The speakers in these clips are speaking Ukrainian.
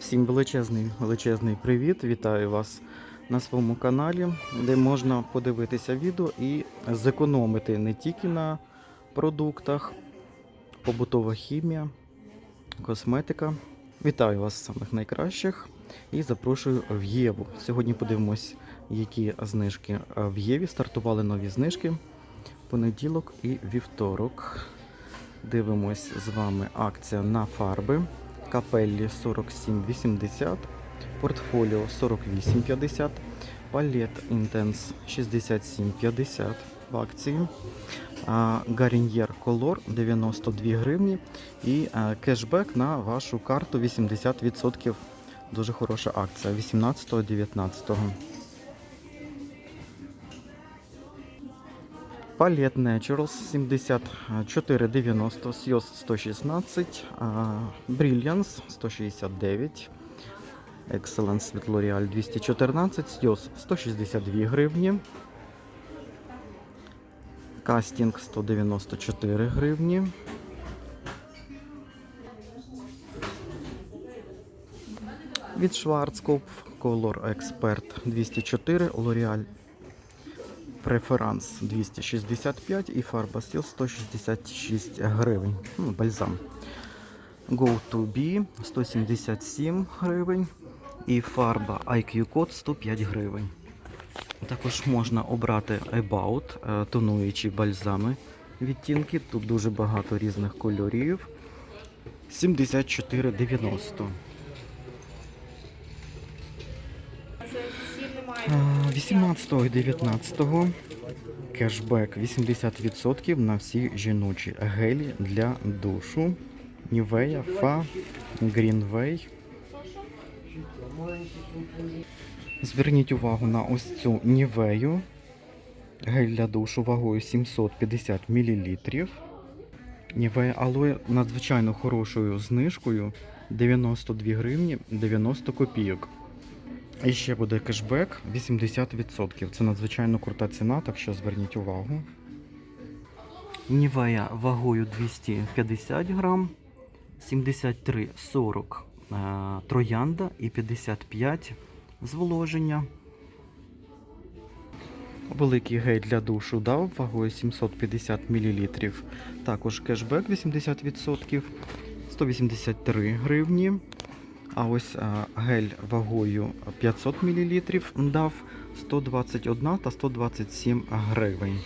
Всім величезний величезний привіт! Вітаю вас на своєму каналі, де можна подивитися відео і зекономити не тільки на продуктах, побутова хімія, косметика. Вітаю вас самих найкращих і запрошую в Єву. Сьогодні подивимось, які знижки в Єві. Стартували нові знижки. Понеділок і вівторок. Дивимось з вами акція на фарби. Капеллі 47,80, портфоліо 48,50, палет Intense 67,50 в акції, а, Color Колор 92 гривні і кешбек на вашу карту 80%. Дуже хороша акція 18-19. Palette Naturals 74,90, Sios 116, Brilliance 169, Excellence від L'Oreal 214, Sios 162 гривні, Casting 194 гривні. Від Schwarzkopf Color Expert 204, L'Oreal Преферанс 265 і фарба Steel 166 гривень. Ну, бальзам. Go to be 177 гривень. І фарба IQ Code 105 гривень. Також можна обрати About, е, тонуючі бальзами відтінки. Тут дуже багато різних кольорів. 74,90. 18 і 19 кешбек 80% на всі жіночі гелі для душу. Нівея, Фа, Грінвей. Зверніть увагу на ось цю нівею. Гель для душу вагою 750 мл. Нівея алоє надзвичайно хорошою знижкою 92 гривні 90 копійок. І ще буде кешбек 80%. Це надзвичайно крута ціна, так що зверніть увагу. Нівея вагою 250 грам, 73,40 е, троянда і 55 зволоження. Великий гель для душу дав вагою 750 мл. Також кешбек 80%, 183 гривні. А ось гель вагою 500 мл дав 121 та 127 гривень.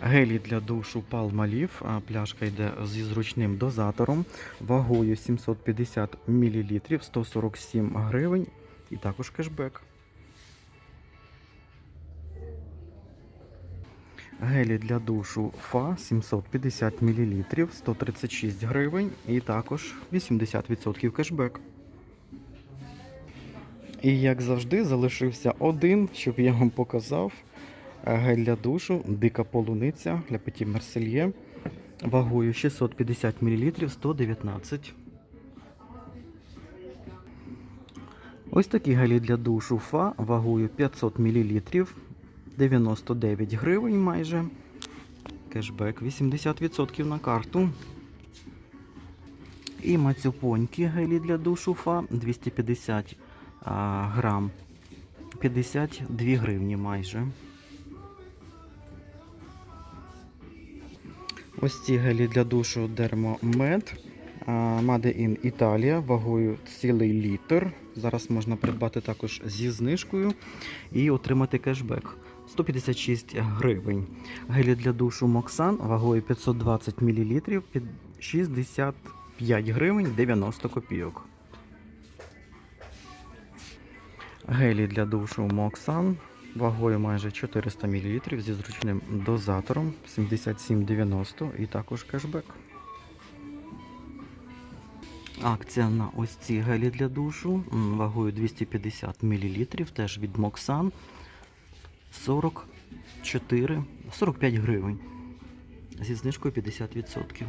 Гелі для душу палмалів. пляшка йде зі зручним дозатором, вагою 750 мл 147 гривень і також кешбек. Гелі для душу Фа 750 мл 136 гривень і також 80% кешбек. І як завжди, залишився один, щоб я вам показав. Гель для душу, дика полуниця для Petit Мерсельє вагою 650 мл 119. Ось такі гелі для душу Фа вагою 500 мл 99 гривень майже. Кешбек 80% на карту. І мацюпоньки гелі для душу Фа 250 а, грам. 52 гривні майже. Ось ці гелі для душу Dermomed. Made in Italia вагою цілий літр. Зараз можна придбати також зі знижкою і отримати кешбек. 156 гривень. Гелі для душу Моксан вагою 520 мл 65 гривень 90 копійок. Гелі для душу Моксан вагою майже 400 мл зі зручним дозатором 77,90 і також кешбек. Акція на ось ці гелі для душу вагою 250 мл, теж від Моксан 44, 45 гривень. Зі знижкою 50%.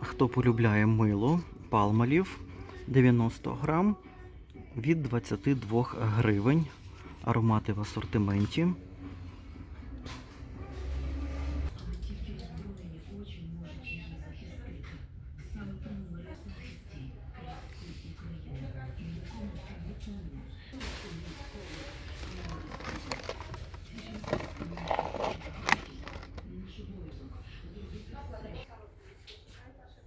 Хто полюбляє мило, палмалів 90 грам від 22 гривень. Аромати в асортименті.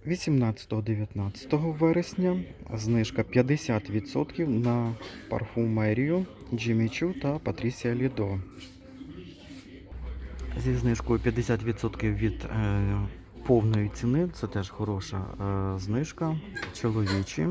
Вісімнадцятого 19 вересня знижка 50% на парфумерію Джиммі Чу та Патрісія Лідо. Зі знижкою 50% від е, повної ціни. Це теж хороша е, знижка. Чоловічі.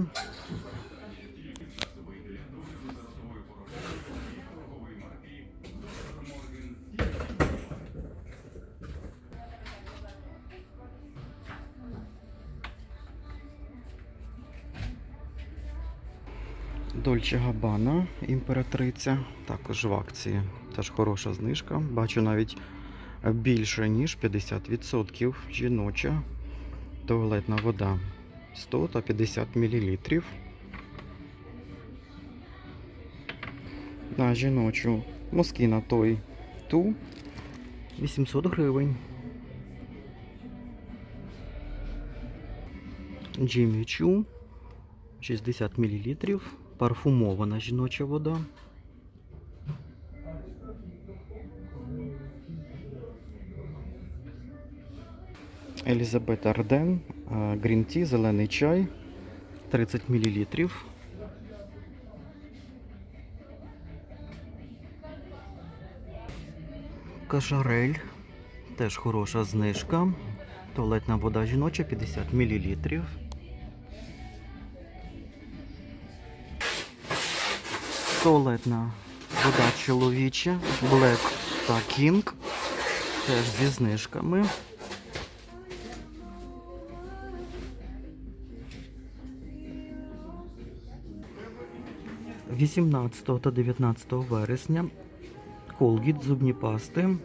Дольче Габана, імператриця, також в акції. Теж хороша знижка. Бачу навіть більше, ніж 50% жіноча туалетна вода 100 та 50 мл. На жіночу Москіна той ту 800 гривень. Джиммі Чу 60 мл. Парфумована жіноча вода. Елізабет Арден, Грін-ті, зелений чай, 30 мл. Кашарель, теж хороша знижка. Туалетна вода жіноча 50 мл. Туалетна вода чоловіча, Black та King. Теж зі знижками. Вісімнадцятого та 19 вересня Colgate зубні пасти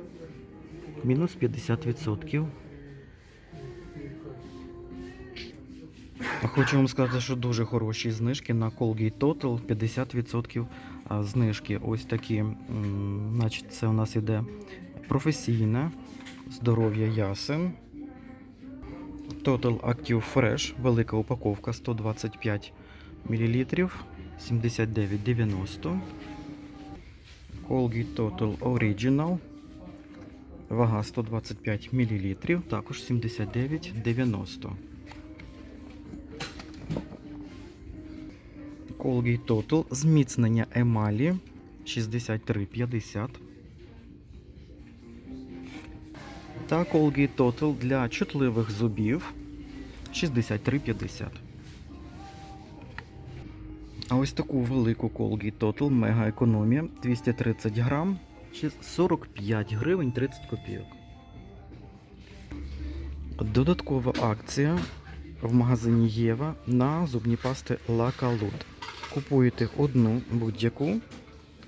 мінус 50%. Хочу вам сказати, що дуже хороші знижки на Colgate Total 50% знижки. Ось такі, значить, це у нас іде професійне здоров'я ясен. Total Active Fresh, велика упаковка 125 мл, 79,90. Colgate Total Original. Вага 125 мл, також 79,90. Colgate Total зміцнення емалі 63,50. Та Colgate Total для чутливих зубів 63,50. А ось таку велику Colgate Total мега економія 230 грам 45 гривень 30 копійок. Додаткова акція в магазині Єва на зубні пасти Calute. Купуєте одну будь-яку,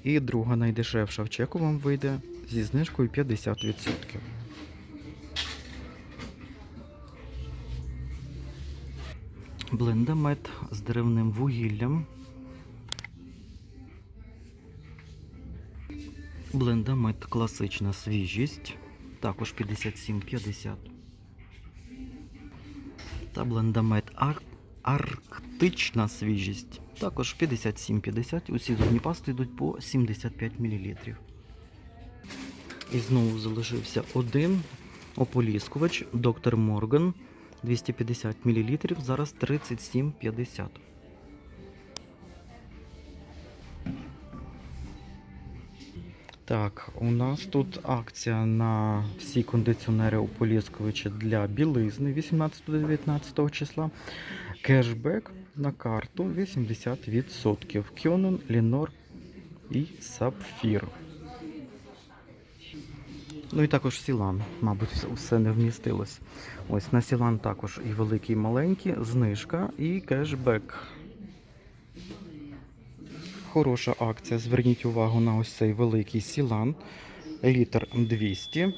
і друга найдешевша в чеку вам вийде зі знижкою 50%. Блендамет з деревним вугіллям. Блендамет класична свіжість, також 57,50. Та блендамет Ар- арктична свіжість, також 57,50. Усі зубні пасти йдуть по 75 мл. І знову залишився один ополіскувач доктор Морган 250 мл, зараз 37,50. Так, у нас тут акція на всі кондиціонери ополіскувачі для білизни 18-19 числа. Кешбек на карту 80%. Кьонен, Лінор і Сапфір. Ну і також Сілан, мабуть, все не вмістилось. Ось на Сілан також і великий, і маленький, знижка і кешбек. Хороша акція. Зверніть увагу на ось цей великий Сілан. Літр 200.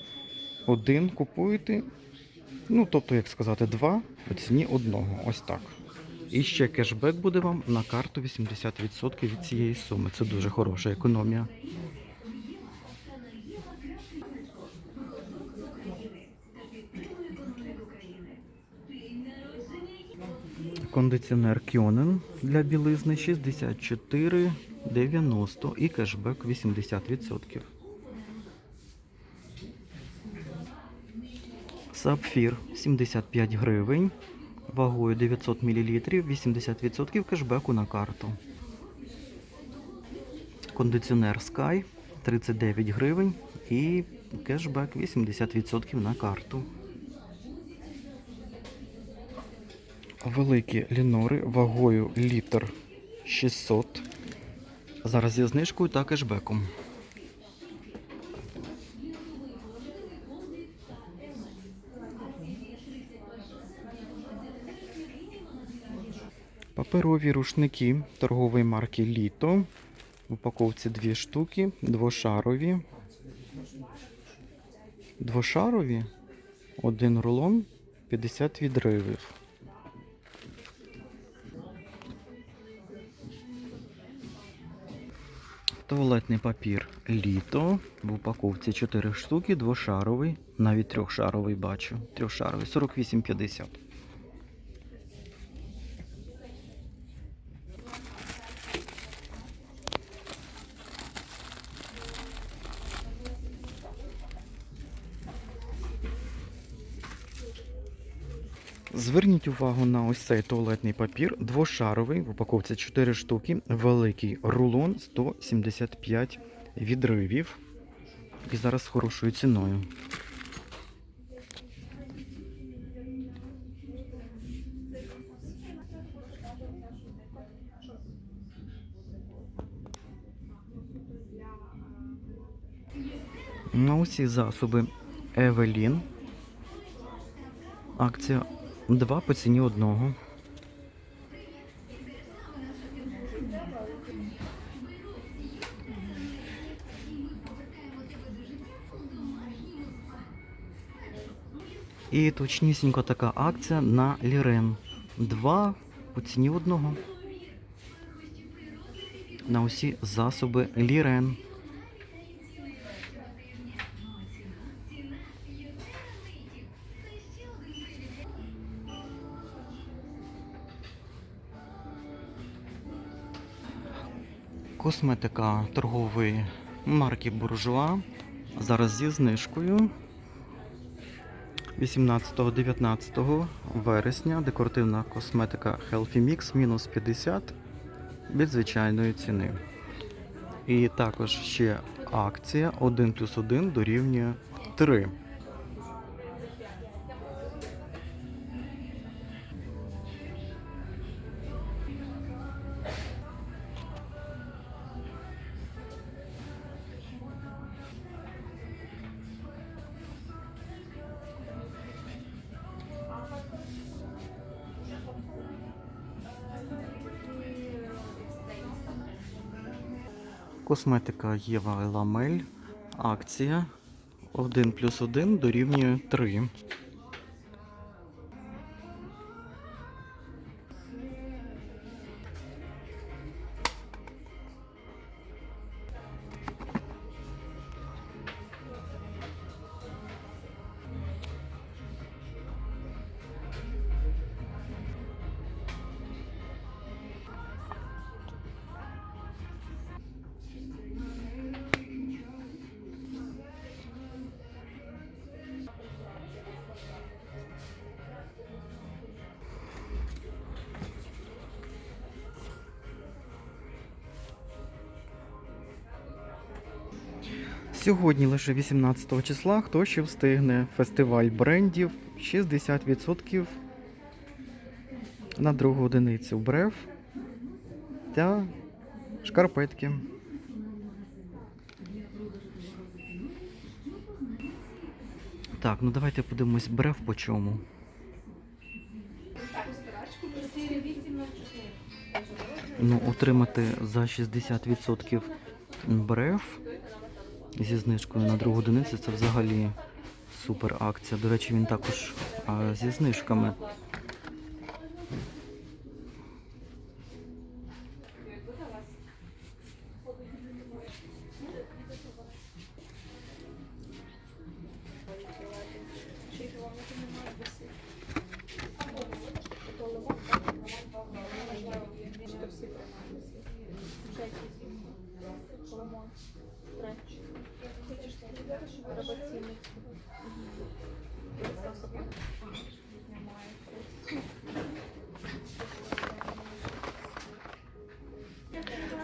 Один купуєте. Ну, тобто, як сказати, два по ціні одного. Ось так. І ще кешбек буде вам на карту 80% від цієї суми. Це дуже хороша економія. Кондиціонер Кьонен для білизни 64,90 і кешбек 80%. Сапфір 75 гривень вагою 900 мл, 80% кешбеку на карту. Кондиціонер Sky 39 гривень і кешбек 80% на карту. Великі лінори вагою літр 600. Зараз зі знижкою та кешбеком. Паперові рушники торгової марки Літо. В упаковці дві штуки, двошарові. Двошарові. Один рулон 50 відривів. Туалетний папір літо. В упаковці 4 штуки, двошаровий, навіть трьохшаровий бачу. Трьохшаровий 48,50. Зверніть увагу на ось цей туалетний папір, двошаровий, в упаковці 4 штуки, великий рулон 175 відривів. І зараз з хорошою ціною. На усі засоби Евелін. Акція 2 по ціні одного. І точнісінько така акція на Лірен. 2 по ціні одного. На усі засоби Лірен. Косметика торгової марки Буржуа. Зараз зі знижкою. 18-19 вересня декоративна косметика Healthy Mix мінус 50 від звичайної ціни. І також ще акція 1 плюс 1 дорівнює 3. Косметика Єва Ламель. Акція 1 плюс 1 дорівнює 3. Сьогодні лише 18 числа. Хто ще встигне? Фестиваль брендів 60% на другу одиницю брев та шкарпетки. Так, ну давайте подивимось брев по чому. Ну, отримати за 60% брев зі знижкою на другу одиницю це взагалі супер акція. До речі, він також зі знижками.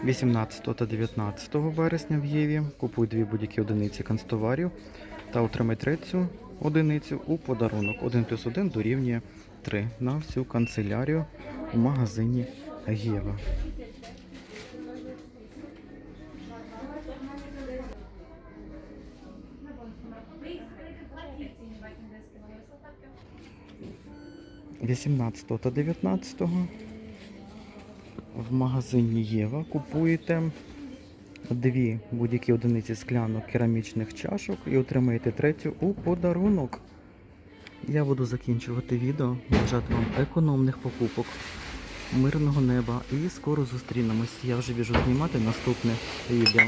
18 та 19 вересня в Єві купуй дві будь-які одиниці канцтоварів та отримай третю одиницю у подарунок. 1 плюс 1 дорівнює 3 на всю канцелярію у магазині Єва. – 18 та 19 в магазині Єва купуєте дві будь-які одиниці склянок керамічних чашок і отримаєте третю у подарунок. Я буду закінчувати відео, бажати вам економних покупок, мирного неба і скоро зустрінемось. Я вже біжу знімати наступне відео.